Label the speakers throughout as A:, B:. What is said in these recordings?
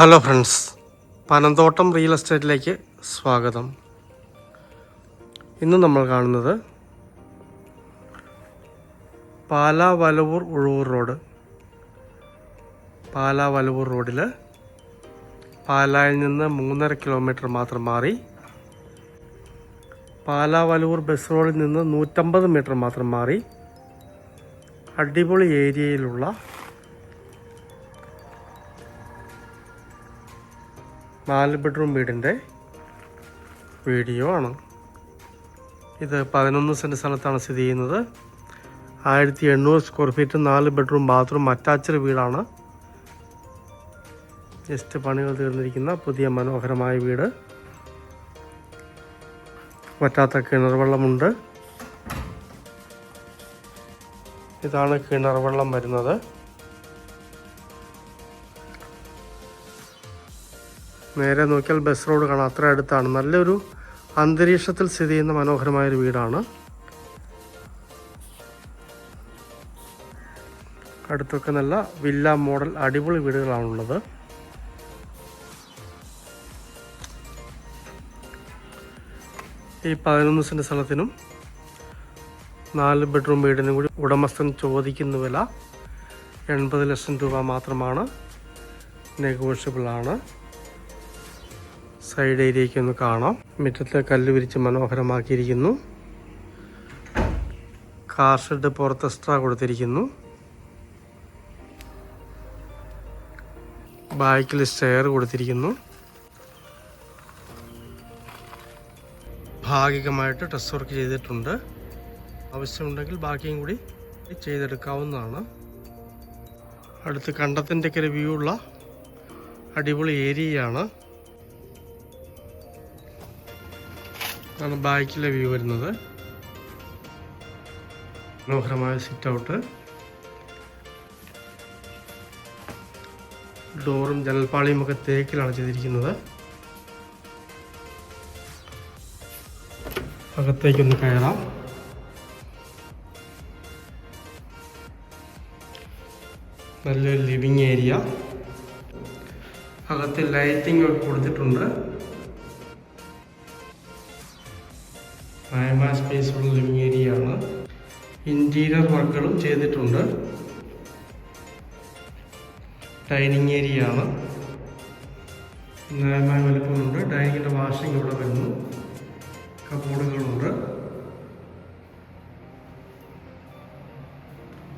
A: Hello friends Panamthottam real എസ്റ്റേറ്റിലേക്ക് സ്വാഗതം. ഇന്ന് നമ്മൾ കാണുന്നത് പാലാ വലവൂർ ഉഴവൂർ റോഡ്. പാലാ വലവൂർ റോഡിൽ പാലായിൽ നിന്ന് മൂന്നര കിലോമീറ്റർ മാത്രം മാറി പാലാ വലവൂർ ബസ് റോഡിൽ നിന്ന് നൂറ്റമ്പത് മീറ്റർ മാത്രം മാറി അടിപൊളി ഏരിയയിലുള്ള നാല് ബെഡ്റൂം വീടിന്റെ വീഡിയോ ആണ്. ഇത് പതിനൊന്ന് സെന്റ് സ്ഥലത്താണ് സ്ഥിതി ചെയ്യുന്നത്. ആയിരത്തി എണ്ണൂറ് സ്ക്വയർ ഫീറ്റ് നാല് ബെഡ്റൂം ബാത്റൂം അറ്റാച്ച്ഡ് വീടാണ്. ജസ്റ്റ് പണികൾ തീർന്നിരിക്കുന്ന പുതിയ മനോഹരമായ വീട്. വറ്റാത്ത കിണർ വെള്ളമുണ്ട് ഇതാണ് കിണർ വെള്ളം വരുന്നത്. നേരെ നോക്കിയാൽ ബസ് റോഡ് കാണാം. അത്ര അടുത്താണ്. നല്ലൊരു അന്തരീക്ഷത്തിൽ സ്ഥിതി ചെയ്യുന്ന മനോഹരമായൊരു വീടാണ്. അടുത്തൊക്കെ നല്ല വില്ല മോഡൽ അടിപൊളി വീടുകളാണുള്ളത്. ഈ പതിനൊന്ന് സെന്റ് സ്ഥലത്തിനും നാല് ബെഡ്റൂം വീടിനും കൂടി ഉടമസ്ഥൻ ചോദിക്കുന്ന വില എൺപത് ലക്ഷം രൂപ മാത്രമാണ്. നെഗോഷ്യബിൾ ആണ് സൈഡ് ഏരിയയ്ക്ക് ഒന്ന് കാണാം. മുറ്റത്തെ കല്ല് വിരിച്ച് മനോഹരമാക്കിയിരിക്കുന്നു. കാർ ഷെഡ് പുറത്ത് എക്സ്ട്രാ കൊടുത്തിരിക്കുന്നു. ബാക്കിൽ സ്റ്റെയർ കൊടുത്തിരിക്കുന്നു. ഭാഗികമായിട്ട് ടെസ്റ്റ് വർക്ക് ചെയ്തിട്ടുണ്ട്. ആവശ്യമുണ്ടെങ്കിൽ ബാക്കിയും കൂടി ചെയ്തെടുക്കാവുന്നതാണ്. അടുത്ത് കണ്ടത്തിന്റെ ഒക്കെ ഒരു വ്യൂ ഉള്ള അടിപൊളി ഏരിയയാണ്. ആണ് ബാക്കിലെ വ്യൂ വരുന്നത്. മനോഹരമായ സിറ്റ് ഔട്ട് ഡോറും ജനൽപ്പാളിയും ഒക്കെ തേക്കിലാണ് ചെയ്തിരിക്കുന്നത്. അകത്തേക്കൊന്ന് കയറാം. നല്ലൊരു ലിവിങ് ഏരിയ അകത്ത് ലൈറ്റിംഗ് ഒക്കെ കൊടുത്തിട്ടുണ്ട്. ന്യായമായ സ്പേസ് ഉള്ള ലിവിങ് ഏരിയ ആണ് ഇന്റീരിയർ വർക്കുകളും ചെയ്തിട്ടുണ്ട്. ഡൈനിങ് ഏരിയ ആണ് ന്യായമായ വലുപ്പമുണ്ട്. ഡൈനിങ്ങിന്റെ വാഷിംഗ് ഇവിടെ വരുന്നു കബോർഡുകളുണ്ട്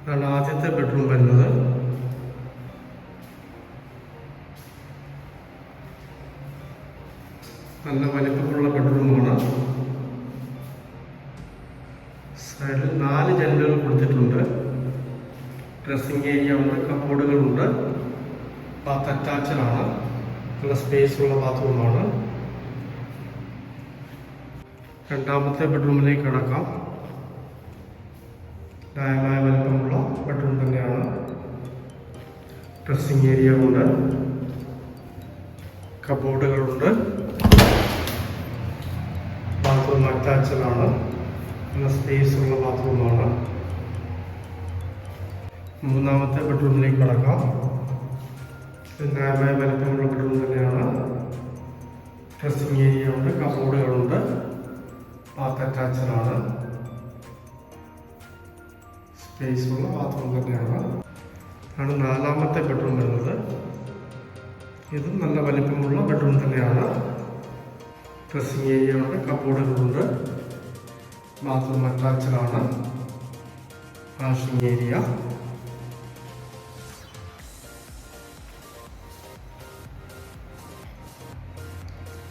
A: ഇതാണ് ആദ്യത്തെ ബെഡ്റൂം വരുന്നത്. നല്ല വലിപ്പമുള്ള ബെഡ്റൂമാണ് സൈഡിൽ നാല് ജനലുകൾ കൊടുത്തിട്ടുണ്ട്. ഡ്രസ്സിംഗ് ഏരിയ ഉണ്ട് കബോർഡുകളുണ്ട് ബാത്ത് അറ്റാച്ച്ഡ് ആണ്. നല്ല സ്പേസ് ഉള്ള ബാത്റൂമാണ് രണ്ടാമത്തെ ബെഡ്റൂമിലേക്ക് കിടക്കാം. ന്യായമായ വലിപ്പമുള്ള ബെഡ്റൂം തന്നെയാണ്. ഡ്രസ്സിംഗ് ഏരിയ ഉണ്ട്. കബോർഡുകളുണ്ട് ബാത്റൂം അറ്റാച്ച്ഡ് ആണ്. നല്ല സ്പേസ് ഉള്ള ബാത്റൂമാണ് മൂന്നാമത്തെ ബെഡ്റൂമിലേക്ക് കിടക്കാം. ന്യായമായ വലുപ്പമുള്ള ബെഡ്റൂം തന്നെയാണ്. ഡ്രസ്സിങ് ഏരിയ ഉണ്ട് കബോർഡുകളുണ്ട് ബാത്ത് അറ്റാച്ചഡാണ് സ്പേസ് ഉള്ള ബാത്റൂം തന്നെയാണ്. ആണ് നാലാമത്തെ ബെഡ്റൂം വരുന്നത്. ഇതും നല്ല വലിപ്പമുള്ള ബെഡ്റൂം തന്നെയാണ്. ഡ്രസ്സിങ് ഏരിയ ഉണ്ട് കബോർഡുകളുണ്ട് ബാത്റൂം അറ്റാച്ച്ഡ് ആണ് വാഷിംഗ് ഏരിയ.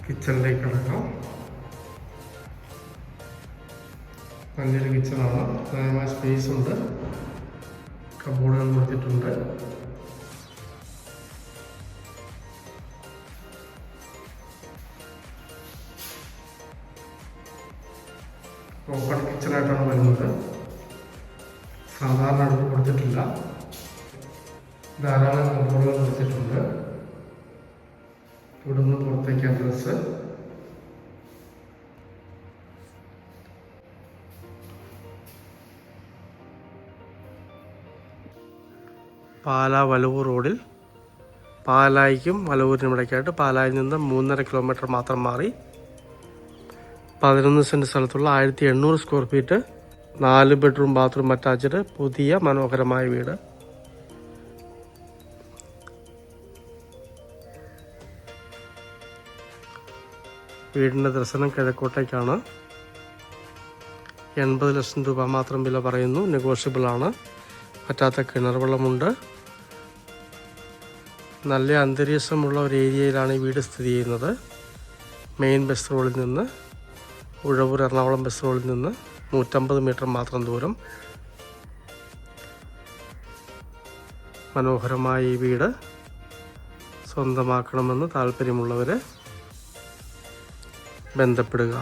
A: കിച്ചണിലേക്ക് കിടക്കാം നല്ലൊരു കിച്ചണാണ്. ന്യായമായ സ്പേസ് ഉണ്ട്. കബോർഡുകൾ കൊടുത്തിട്ടുണ്ട് ഓപ്പൺ കിച്ചണായിട്ടാണ് വരുന്നത്. സാധാരണ അടുപ്പ് കൊടുത്തിട്ടില്ല. ധാരാളം കൺട്രോളുകൾ കൊടുത്തിട്ടുണ്ട് ഇവിടുന്ന് പുറത്തേക്ക് അഡ്രസ്സ് പാലാ വലവൂർ റോഡിൽ പാലായിക്കും വലവൂരിനും ഇടയ്ക്കായിട്ട് പാലായിൽ നിന്ന് മൂന്നര കിലോമീറ്റർ മാത്രം മാറി പതിനൊന്ന് സെന്റ് സ്ഥലത്തുള്ള ആയിരത്തി എണ്ണൂറ് സ്ക്വയർ ഫീറ്റ് നാല് ബെഡ്റൂം ബാത്റൂം അറ്റാച്ച്ഡ് പുതിയ മനോഹരമായ വീട്. വീടിന്റെ ദർശനം കിഴക്കോട്ടേക്കാണ്. എൺപത് ലക്ഷം രൂപ മാത്രം വില പറയുന്നു. നെഗോഷ്യബിൾ ആണ്. പറ്റാത്ത കിണർ വെള്ളമുണ്ട് നല്ല അന്തരീക്ഷമുള്ള ഒരു ഏരിയയിലാണ് ഈ വീട് സ്ഥിതി ചെയ്യുന്നത്. മെയിൻ ബസ് റോഡിൽ നിന്ന് ഉഴവൂർ എറണാകുളം ബസ് നിന്ന് നൂറ്റമ്പത് മീറ്റർ മാത്രം ദൂരം മനോഹരമായ ഈ വീട് സ്വന്തമാക്കണമെന്ന് താല്പര്യമുള്ളവരെ ബന്ധപ്പെടുക.